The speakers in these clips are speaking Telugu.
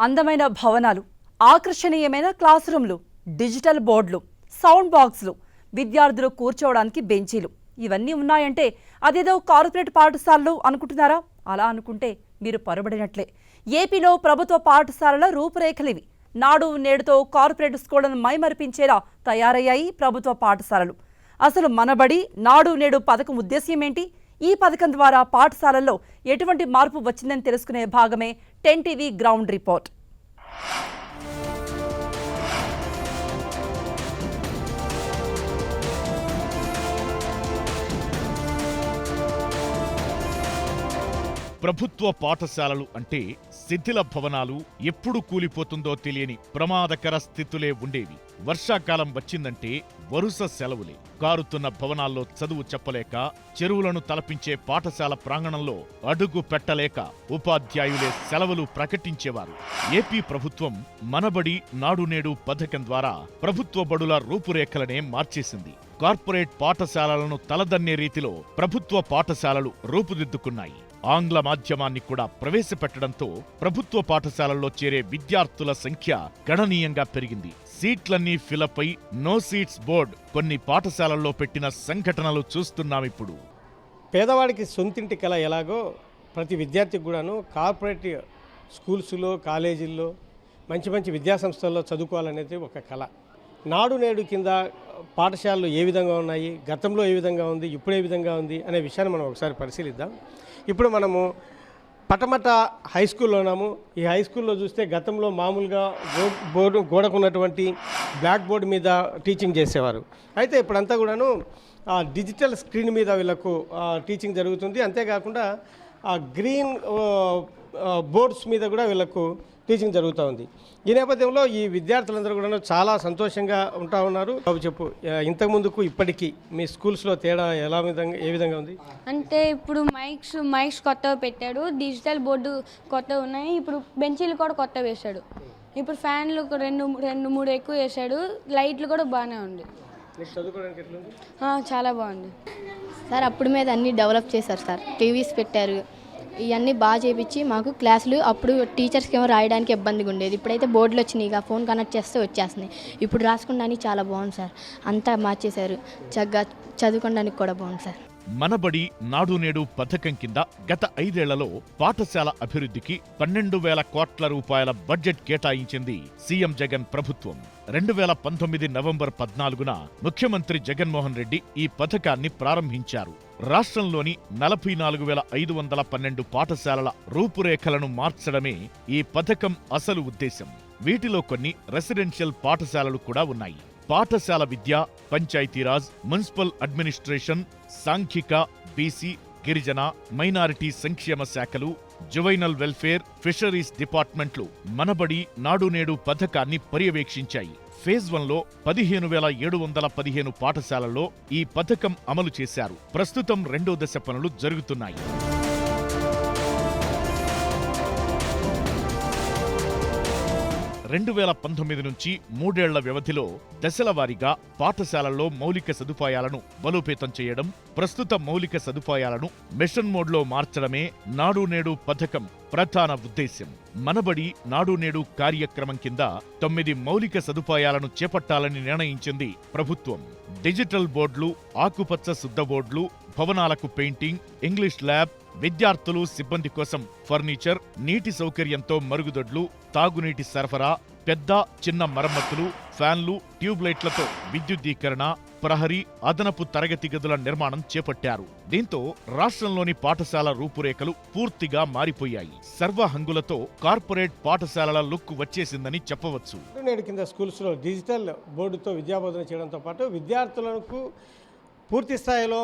అందమైన భవనాలు ఆకర్షణీయమైన క్లాస్ రూమ్లు డిజిటల్ బోర్డులు సౌండ్ బాక్సులు విద్యార్థులు కూర్చోవడానికి బెంచీలు. ఇవన్నీ ఉన్నాయంటే అదేదో కార్పొరేట్ పాఠశాలలు అనుకుంటున్నారా? అలా అనుకుంటే మీరు పొరబడినట్లే. ఏపీలో ప్రభుత్వ పాఠశాలల రూపురేఖలివి నాడు నేడుతో కార్పొరేట్ స్కూళ్ళను మైమరిపించేలా తయారయ్యాయి ప్రభుత్వ పాఠశాలలు. అసలు మనబడి నాడు నేడు పథకం ఉద్దేశ్యం ఏంటి? ఈ పథకం ద్వారా పాఠశాలల్లో ఎటువంటి మార్పు వచ్చిందని తెలుసుకునే భాగమే టెన్ టీవీ గ్రౌండ్ రిపోర్ట్. ప్రభుత్వ పాఠశాలలు అంటే శిథిల భవనాలు ఎప్పుడు కూలిపోతుందో తెలియని ప్రమాదకర స్థితులే ఉండేవి. వర్షాకాలం వచ్చిందంటే వరుస సెలవులే. కారుతున్న భవనాల్లో చదువు చెప్పలేక చెరువులను తలపించే పాఠశాల ప్రాంగణంలో అడుగు పెట్టలేక ఉపాధ్యాయులే సెలవులు ప్రకటించేవారు. ఏపీ ప్రభుత్వం మనబడి నాడు నేడు పథకం ద్వారా ప్రభుత్వ బడుల రూపురేఖలనే మార్చేసింది. కార్పొరేట్ పాఠశాలలను తలదన్నే రీతిలో ప్రభుత్వ పాఠశాలలు రూపుదిద్దుకున్నాయి. ఆంగ్ల మాధ్యమాన్ని కూడా ప్రవేశపెట్టడంతో ప్రభుత్వ పాఠశాలల్లో చేరే విద్యార్థుల సంఖ్య గణనీయంగా పెరిగింది. సీట్లన్నీ ఫిలప్ అయి నో సీట్స్ బోర్డ్ కొన్ని పాఠశాలల్లో పెట్టిన సంఘటనలు చూస్తున్నామిప్పుడు పేదవాడికి సొంతింటి కళ ఎలాగో ప్రతి విద్యార్థికి కూడాను కార్పొరేట్ స్కూల్స్లో కాలేజీల్లో మంచి మంచి విద్యాసంస్థల్లో చదువుకోవాలనేది ఒక కళ. నాడు నేడు కింద పాఠశాలలు ఏ విధంగా ఉన్నాయి గతంలో ఏ విధంగా ఉంది ఇప్పుడు ఏ విధంగా ఉంది అనే విషయాన్ని మనం ఒకసారి పరిశీలిద్దాం. ఇప్పుడు మనము పటమట హై స్కూల్లో ఉన్నాము. ఈ హై స్కూల్లో చూస్తే గతంలో మామూలుగా బో- బోర్డు గోడకున్నటువంటి బ్లాక్ బోర్డు మీద టీచింగ్ చేసేవారు. అయితే ఇప్పుడంతా కూడాను డిజిటల్ స్క్రీన్ మీద వీళ్ళకు టీచింగ్ జరుగుతుంది. అంతేకాకుండా ఆ గ్రీన్ బోర్డ్స్ మీద కూడా వీళ్ళకు టీచింగ్ జరుగుతూ ఉంది. ఈ నేపథ్యంలో ఈ విద్యార్థులందరూ కూడా చాలా సంతోషంగా ఉంటా ఉన్నారు. బాబు చెప్పు ఆ, ఇంతకు ముందుకు ఇప్పటికీ మీ స్కూల్స్లో తేడా ఎలా విధంగా ఏ విధంగా ఉంది? అంటే ఇప్పుడు మైక్స్ మైక్స్ కొత్తగా పెట్టాడు. డిజిటల్ బోర్డు కొత్తగా ఉన్నాయి. ఇప్పుడు బెంచీలు కూడా కొత్త వేశాడు. ఇప్పుడు ఫ్యాన్లు రెండు రెండు మూడు ఎక్కువ వేశాడు. లైట్లు కూడా బాగానే ఉంది. చాలా బాగుంది. సార్ అప్పుడు మీద అన్నీ డెవలప్ చేశారు సార్. టీవీస్ పెట్టారు. ఇవన్నీ బాగా చేపించి మాకు క్లాసులు అప్పుడు టీచర్స్కి ఏమో రాయడానికి ఇబ్బందిగా ఉండేది. ఇప్పుడైతే బోర్డులు వచ్చినాయి ఇక ఫోన్ కనెక్ట్ చేస్తే వచ్చేస్తున్నాయి. ఇప్పుడు రాసుకుండానికి చాలా బాగుంది సార్. అంతా మార్చేశారు. చక్కగా చదువుకోవడానికి కూడా బాగుంది సార్. మనబడి నాడు నేడు పథకం కింద గత ఐదేళ్ళలో పాఠశాల అభివృద్ధికి పన్నెండు వేల కోట్ల రూపాయల బడ్జెట్ కేటాయించింది సీఎం జగన్ ప్రభుత్వం. రెండు వేల పంతొమ్మిది నవంబర్ పద్నాలుగున ముఖ్యమంత్రి జగన్మోహన్ రెడ్డి ఈ పథకాన్ని ప్రారంభించారు. రాష్ట్రంలోని నలభై నాలుగు వేల ఐదు వందల పన్నెండు పాఠశాలల రూపురేఖలను మార్చడమే ఈ పథకం అసలు ఉద్దేశం. వీటిలో కొన్ని రెసిడెన్షియల్ పాఠశాలలు కూడా ఉన్నాయి. పాఠశాల విద్య పంచాయతీరాజ్ మున్సిపల్ అడ్మినిస్ట్రేషన్ సాంఘిక బీసీ గిరిజన మైనారిటీ సంక్షేమ శాఖలు జువైనల్ వెల్ఫేర్ ఫిషరీస్ డిపార్ట్మెంట్లు మనబడి నాడు నేడు పథకాన్ని పర్యవేక్షించాయి. ఫేజ్ వన్లో పదిహేను వేల ఏడు వందల పదిహేను పాఠశాలల్లో ఈ పథకం అమలు చేశారు. ప్రస్తుతం రెండో దశ పనులు జరుగుతున్నాయి. రెండు వేల పంతొమ్మిది నుంచి మూడేళ్ళ వ్యవధిలో దశల వారీగా పాఠశాలల్లో మౌలిక సదుపాయాలను బలోపేతం చేయడం ప్రస్తుత మౌలిక సదుపాయాలను మిషన్ మోడ్లో మార్చడమే నాడు నేడు పథకం ప్రధాన ఉద్దేశ్యం. మనబడి నాడు నేడు కార్యక్రమం కింద తొమ్మిది మౌలిక సదుపాయాలను చేపట్టాలని నిర్ణయించింది ప్రభుత్వం. డిజిటల్ బోర్డులు ఆకుపచ్చ శుద్ధ బోర్డులు భవనాలకు పెయింటింగ్ ఇంగ్లీష్ ల్యాబ్ విద్యార్థులు సిబ్బంది కోసం ఫర్నిచర్ నీటి సౌకర్యంతో మరుగుదొడ్లు తాగునీటి సరఫరా పెద్ద చిన్న మరమ్మతులు ఫ్యాన్లు ట్యూబ్లైట్లతో విద్యుద్దీకరణ ప్రహరీ అదనపు తరగతి గదుల నిర్మాణం చేపట్టారు. దీంతో రాష్ట్రంలోని పాఠశాల రూపురేఖలు పూర్తిగా మారిపోయాయి. సర్వహంగులతో కార్పొరేట్ పాఠశాలల లుక్ వచ్చేసిందని చెప్పవచ్చు. నేడు కింద స్కూల్స్లో డిజిటల్ బోర్డుతో విద్యాబోధన చేయడంతో పాటు విద్యార్థులకు పూర్తి స్థాయిలో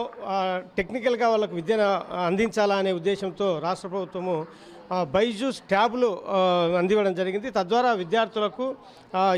టెక్నికల్గా వాళ్ళకు విద్యను అందించాలా అనే ఉద్దేశంతో రాష్ట్ర ప్రభుత్వము బైజూస్ ట్యాబ్లు అందివ్వడం జరిగింది. తద్వారా విద్యార్థులకు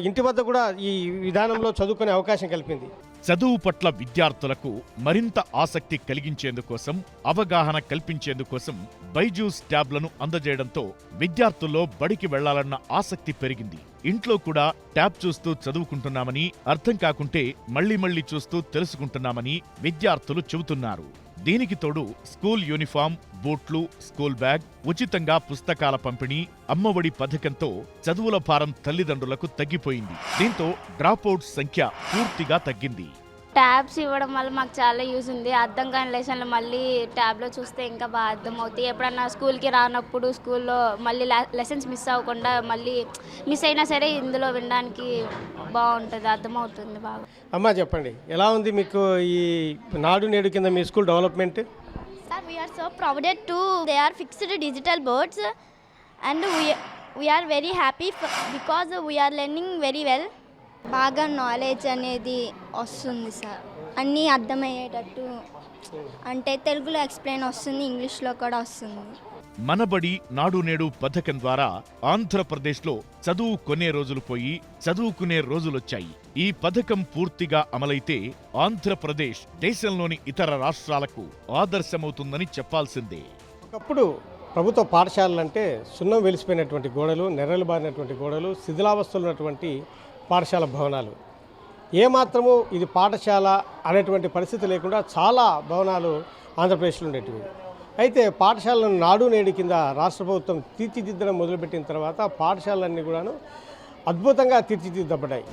ఇంటి వద్ద కూడా ఈ విధానంలో చదువుకునే అవకాశం కల్పింది. చదువు పట్ల విద్యార్థులకు మరింత ఆసక్తి కలిగించేందుకోసం అవగాహన కల్పించేందుకోసం బైజూస్ ట్యాబ్లను అందజేయడంతో విద్యార్థుల్లో బడికి వెళ్ళాలన్న ఆసక్తి పెరిగింది. ఇంట్లో కూడా ట్యాబ్ చూస్తూ చదువుకుంటున్నామని అర్థం కాకుంటే మళ్ళీ మళ్ళీ చూస్తూ తెలుసుకుంటున్నామని విద్యార్థులు చెబుతున్నారు. దీనికి తోడు స్కూల్ యూనిఫామ్ బూట్లు స్కూల్ బ్యాగ్ ఉచితంగా పుస్తకాల పంపిణీ అమ్మఒడి పథకంతో చదువుల భారం తల్లిదండ్రులకు తగ్గిపోయింది. దీంతో డ్రాపౌట్స్ సంఖ్య పూర్తిగా తగ్గింది. ట్యాబ్స్ ఇవ్వడం వల్ల మాకు చాలా యూజ్ ఉంది. అర్థం కాని లెసన్లు మళ్ళీ ట్యాబ్లో చూస్తే ఇంకా బాగా అర్థమవుతాయి. ఎప్పుడన్నా స్కూల్కి రానప్పుడు స్కూల్లో మళ్ళీ లెసన్స్ మిస్ అవ్వకుండా మళ్ళీ మిస్ అయినా సరే ఇందులో వినడానికి బాగుంటుంది అర్థమవుతుంది బాగా. అమ్మా చెప్పండి. ఎలా ఉంది మీకు ఈ నాడు నేడు కింద మీ school development Sir, we are so proud to they are fixed digital boards, and we we are very happy f- because బాగా నాలెడ్జ్ అనేది వస్తుంది సార్. అన్నీ అర్థమయ్యేటట్టు అంటే తెలుగులో ఎక్స్ప్లెయిన్ వస్తుంది ఇంగ్లీష్లో కూడా వస్తుంది. మనబడి నాడు నేడు పథకం ద్వారా ఆంధ్రప్రదేశ్లో చదువు కొనే రోజులు పోయి చదువుకునే రోజులొచ్చాయి. ఈ పథకం పూర్తిగా అమలైతే ఆంధ్రప్రదేశ్ దేశంలోని ఇతర రాష్ట్రాలకు ఆదర్శమవుతుందని చెప్పాల్సిందే. ఒకప్పుడు ప్రభుత్వ పాఠశాలలు అంటే సున్నం వెలిసిపోయినటువంటి గోడలు నెర్రలు బారినటువంటి గోడలు శిథిలావస్థలు ఉన్నటువంటి పాఠశాల భవనాలు. ఏమాత్రము ఇది పాఠశాల అనేటువంటి పరిస్థితి లేకుండా చాలా భవనాలు ఆంధ్రప్రదేశ్లో ఉండేటివి. అయితే పాఠశాలను నాడు నేడు కింద రాష్ట్ర ప్రభుత్వం తీర్చిదిద్దడం మొదలుపెట్టిన తర్వాత పాఠశాలన్నీ కూడాను అద్భుతంగా తీర్చిదిద్దబడ్డాయి.